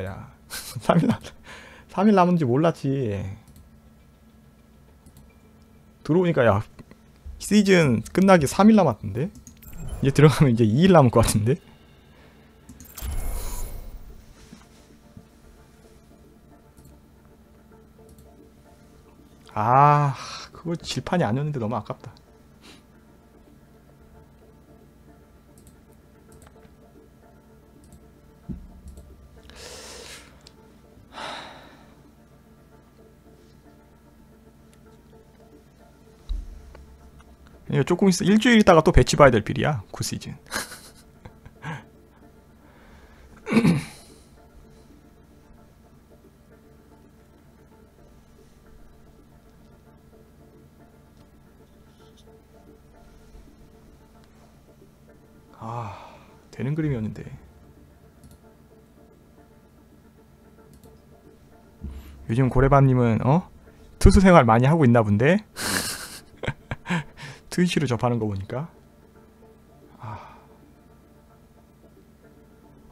야 3일 남 3일 남은지 몰랐지. 들어오니까 야 시즌 끝나기 3일 남았던데? 이제 들어가면 이제 2일 남을 것 같은데? 아 그거 질판이 아니었는데 너무 아깝다 이거 조금 있어. 일주일 있다가 또 배치 봐야 될 필이야 구 시즌. 아 되는 그림이었는데. 요즘 고래밤님은 어? 투수 생활 많이 하고 있나 본데 트위치로 접하는 거 보니까 아.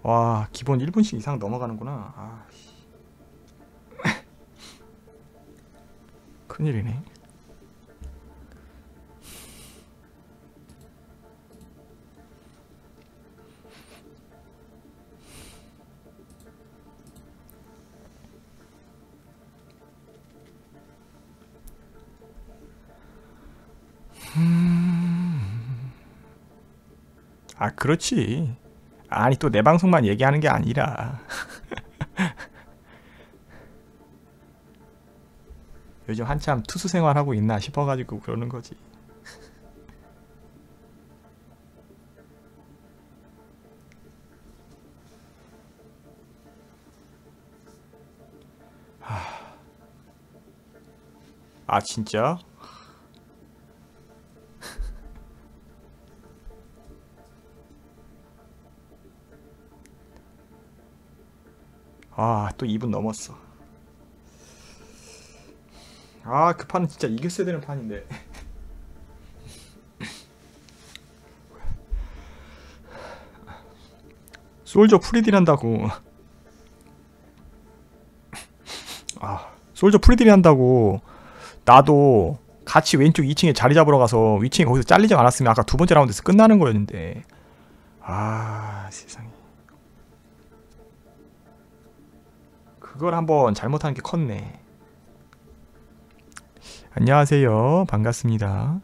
와 기본 1분씩 이상 넘어가는구나 아. 씨. 큰일이네 아 그렇지. 아니 또 내 방송만 얘기하는 게 아니라. 요즘 한참 투수 생활하고 있나 싶어가지고 그러는 거지. 하... 아 진짜? 아, 또 2분 넘었어. 아, 그 판은 진짜 이겼어야 되는 판인데. 솔저 프리딜 한다고. 아, 솔저 프리딜 한다고. 나도 같이 왼쪽 2층에 자리 잡으러 가서 위층에 거기서 잘리지 않았으면 아까 두 번째 라운드에서 끝나는 거였는데. 아, 세상에. 그걸 한번 잘못한 게 컸네. 안녕하세요. 반갑습니다.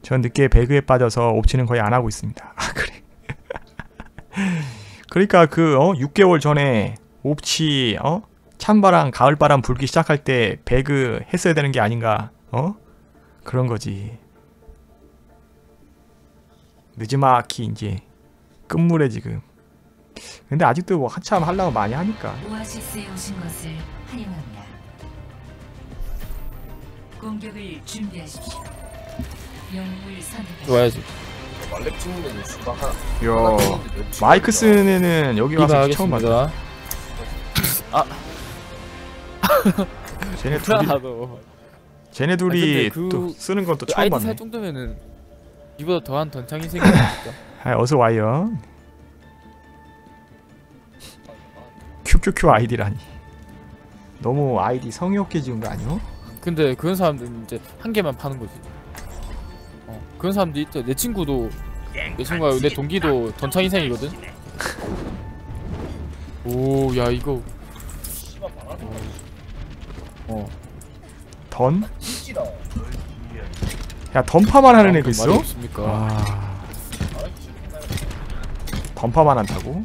전 늦게 배그에 빠져서 옵치는 거의 안 하고 있습니다. 아, 그래. 그러니까 그 어, 6개월 전에 옵치 어? 찬바람, 가을바람 불기 시작할 때 배그 했어야 되는 게 아닌가? 어? 그런 거지. 늦지막히 이제 끝물에 지금 근데 아직도 뭐 한참 하려고 많이 하니까 오아시스에 오신 것을 환영합니다. 공격을 준비하십시오. 영웅을 선택하십시오. 와야지. 말렙 찍는 데는 수박 하나 요 마이크 쓰는 애는 여기 와서 처음 봤다 하겠습니다. 쟤네 둘이 나도. 쟤네 둘이 근데 그- 또 쓰는 건또그 처음 아이디 봤네 살 정도면은 이보다 더한 던창이 생기니까. 아, 어서 와요 QQQ 아이디라니 너무 아이디 성의 없게 지은 거 아니오? 근데 그런 사람들은 이제 한 개만 파는 거지. 어, 그런 사람도 있죠. 내 친구도 내 친구가 내 동기도 던창 인생이거든. 오, 야 이거. 어, 던? 야 던파만 하는 애가 말이 있어? 없습니까? 와 던파만 한다고?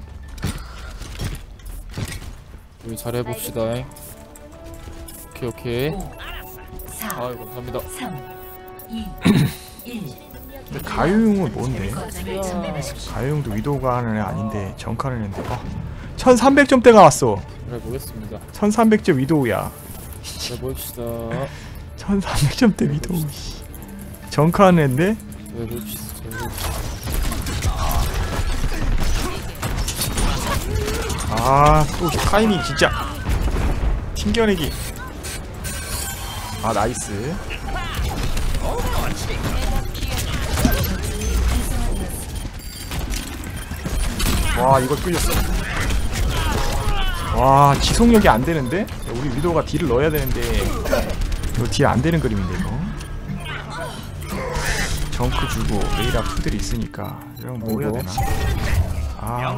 우리 잘해 봅시다. 오케이 오케이. 5, 4, 아유 감사합니다. 3, 2, 1. 근데 가유용은 뭔데? 가유용도 위도우가 하는 애 아닌데 정카는 애인데 어 1300점대가 왔어 잘해 보겠습니다. 1300점 위도우야 잘해 봅시다. 1300점대 위도우 씨. 정카는 애인데 잘해 봅시다. 아 또 타이밍 진짜 튕겨내기. 아 나이스. 와 이걸 끌렸어. 와 지속력이 안 되는데? 우리 위도가 딜을 넣어야 되는데. 이거 딜 안 되는 그림인데 이거. 정크 주고 메이라 푸들이 있으니까. 이러면 뭐 해야. 되나? 아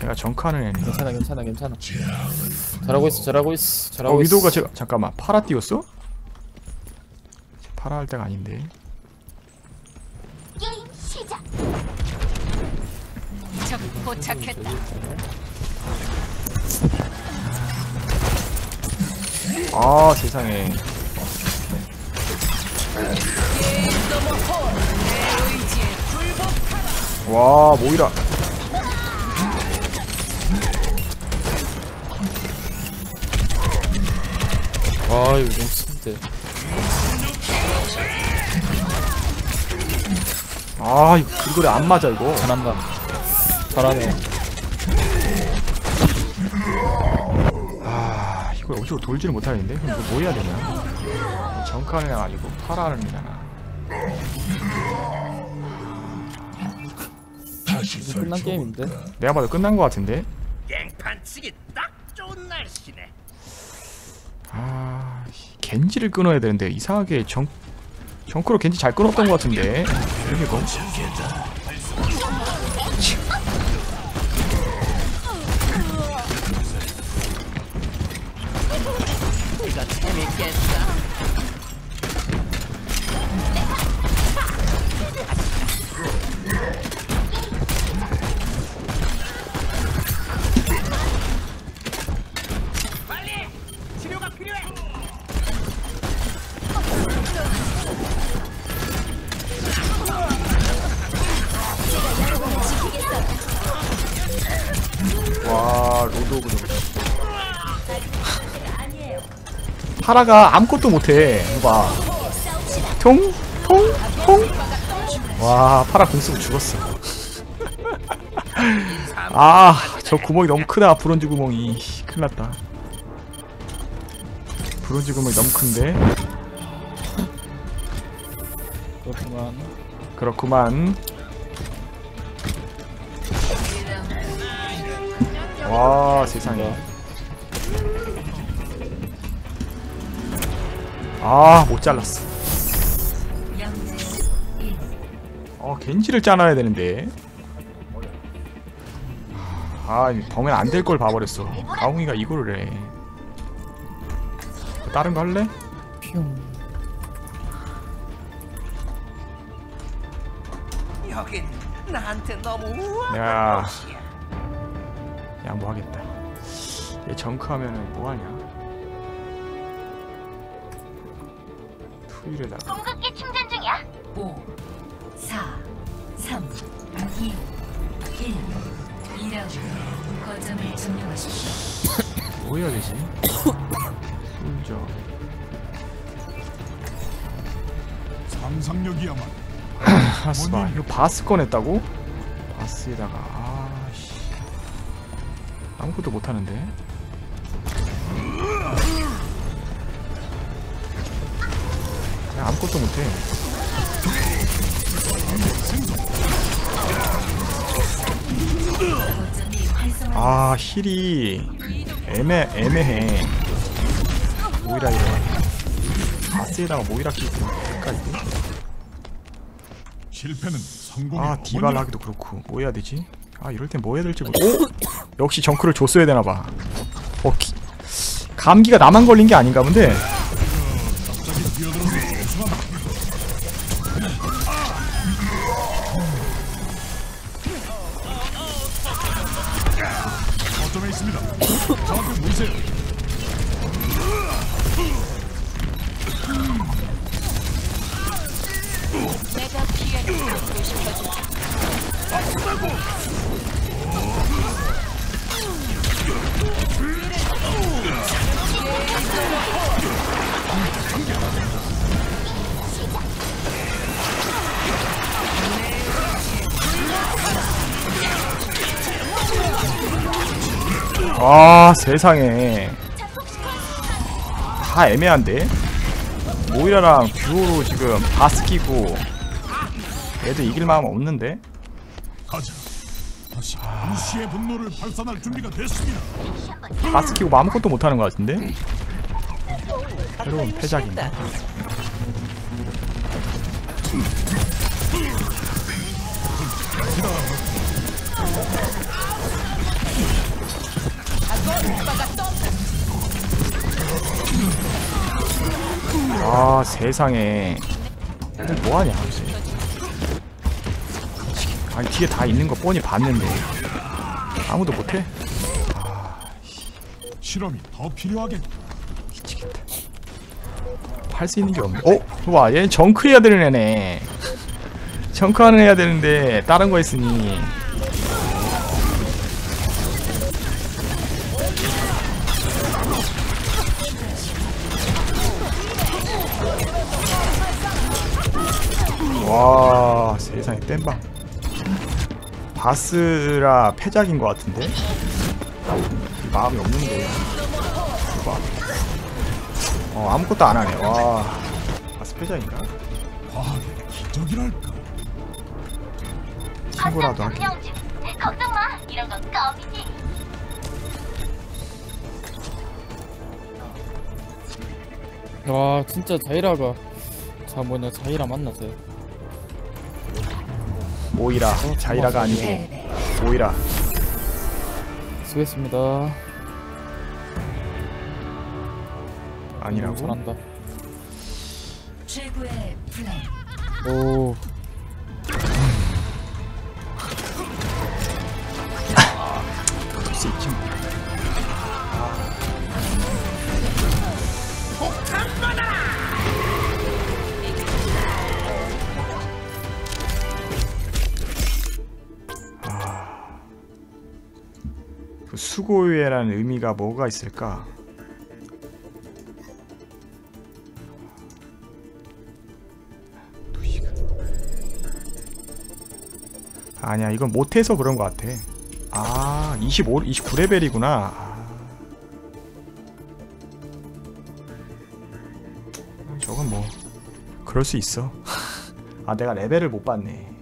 제가 정크하는 애네. 괜찮아 괜찮아 괜찮아. 잘하고 있어 잘하고 있어 어 잘하고 있어. 위도가 제가 잠깐만 파라 띄웠어? 파라 할 때가 아닌데. 적 포착했다. 아 세상에. 와 모이라 아 이거 너무 센데. 아 이거 그거에 안 맞아 이거. 잘한다. 잘하네. 아 이걸 어디서 돌지를 못하겠는데? 그럼 이거 뭐 해야 되냐? 애가 아니고 파라는 애잖아 이제 끝난 게임인데? 내가 봐도 끝난 거 같은데? 딱 좋은 날씨네. 겐지를 끊어야 되는데 이상하게 정 정크로 겐지 잘 끊었던 거 같은데 이게 뭐 재밌겠다. 파라가 아무것도 못해. 이거 봐통 통 통 와 파라 공쓰고 죽었어. 아 저 구멍이 너무 크다 브론즈 구멍이. 큰일 났다. 브론즈 구멍이 너무 큰데? 그렇구만. 그렇구만. 와 세상에 아 못 잘랐어 영대 1. 어 겐지를 짜놔야 되는데 아 벙엔 안 될 걸 봐버렸어 가웅이가 이거를 해 다른 거 할래? 여긴 나한테 너무 우아한 야. 곳이야. 양보하겠다 얘 정크하면은 뭐하냐 투일에다가 공급기 충전 중이야. 5, 4, 3, 2, 1. 2라운드. 거점을 점령하십시오. 뭐 해야 되지? 솔저 상상력이야말로 바스바 이거 바스 꺼냈다고? 바스에다가 아씨 아무것도 못하는데 그냥 아무것도 못해. 아 힐이 애매 애매해 모이라 이래 바스에다가 모이라 끼고 헷갈리고 실패는 성공의 아 어머니라. 디발 하기도 그렇고 뭐 해야 되지? 아 이럴 땐 뭐 해야 될지 모르. 오 역시 정크를 줬어야 되나 봐. 어 기... 감기가 나만 걸린 게 아닌가 본데. 거점에 있습니다. 저한테 보세요. 내가 피해를 받고 싶어진 아 세상에. 다 애매한데. 모이라랑 듀오로 지금 바스 끼고 애들 이길 마음 없는데. 가자. 다시 루시의 분노를 발산할 준비가 됐습니다. 가스 키고 뭐 아무것도 못하는 것 같은데? 새로운 패작인가? 아 세상에 뭐하냐. 아니 뒤에 다 있는 거 뻔히 봤는데 아무도 못해? 실험이 더 필요하겠다. 할 수 있는 게 없네. 어? 와, 얘 정크 해야 되는 애네. 정크하는 해야 되는데 다른 거 했으니. 바스라 패작인 것 같은데? 마음이 없는데. 봐. 어 아무것도 안 하네. 와. 아. 신고라도 하기. 점령 중. 걱정 마. 이런 건 껌이지. 와 진짜 자이라가 자 뭐냐 자이라 만나세요 모이라. 자이라가 아니고 모이라. 수고했습니다 아니라고? 잘한다 최고의 플레이. 오 그럴 수 있지. 뭐. 아. 그 수고유예라는 의미가 뭐가 있을까? 아니야, 이건 못해서 그런 것 같아. 아, 25, 29레벨이구나. 아. 저건 뭐 그럴 수 있어. 아, 내가 레벨을 못 봤네.